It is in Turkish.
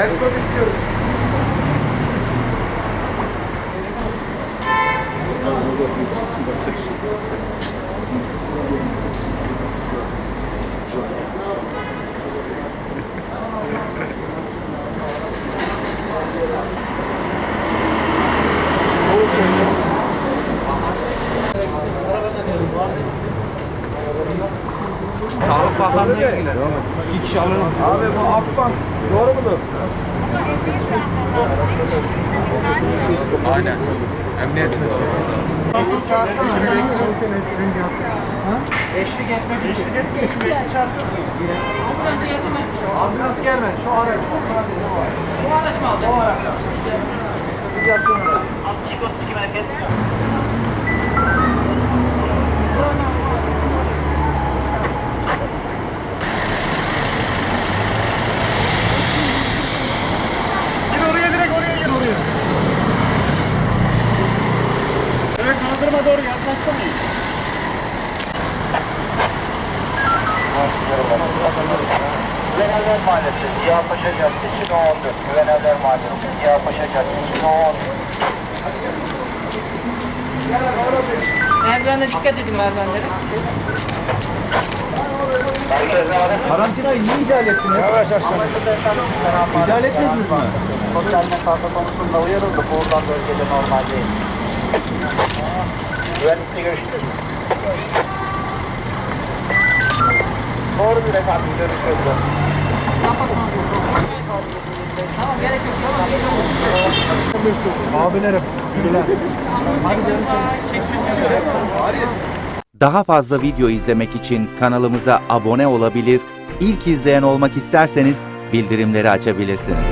Escort istiyoruz. Sağlık Bakanlığı'na ilgilen. İki kişi alırım. Abi bu Akbank doğru mudur? Aynen. Emniyet Eşlik etmek. Eşlik etmek için çağırsın. Ambulans geldi mi? Ambulans gelmedi. Şu araç. Bu araç mı aldı? O araç. Navigasyon aracı. 62 merkez. Doğru yaklaşsana. Güvenerler Mahallesi, Ziyapaşa Caddesi, No 14. Güvenerler Mahallesi, Ziyapaşa Caddesi, No 14. Merdivende dikkat edin merdivenlere. Karantinayı niye ihlal ettiniz? Efendim. Selam İhlal etmediniz mi? Sosyal mesafe konusunda uyarıldı. Buradan bölgede normal değil. Güvenlikle görüştünüz mü? Doğrudur efendim. Görüşürüz. Tamam gerek yok. Abilerim. Daha fazla video izlemek için kanalımıza abone olabilir, ilk izleyen olmak isterseniz bildirimleri açabilirsiniz.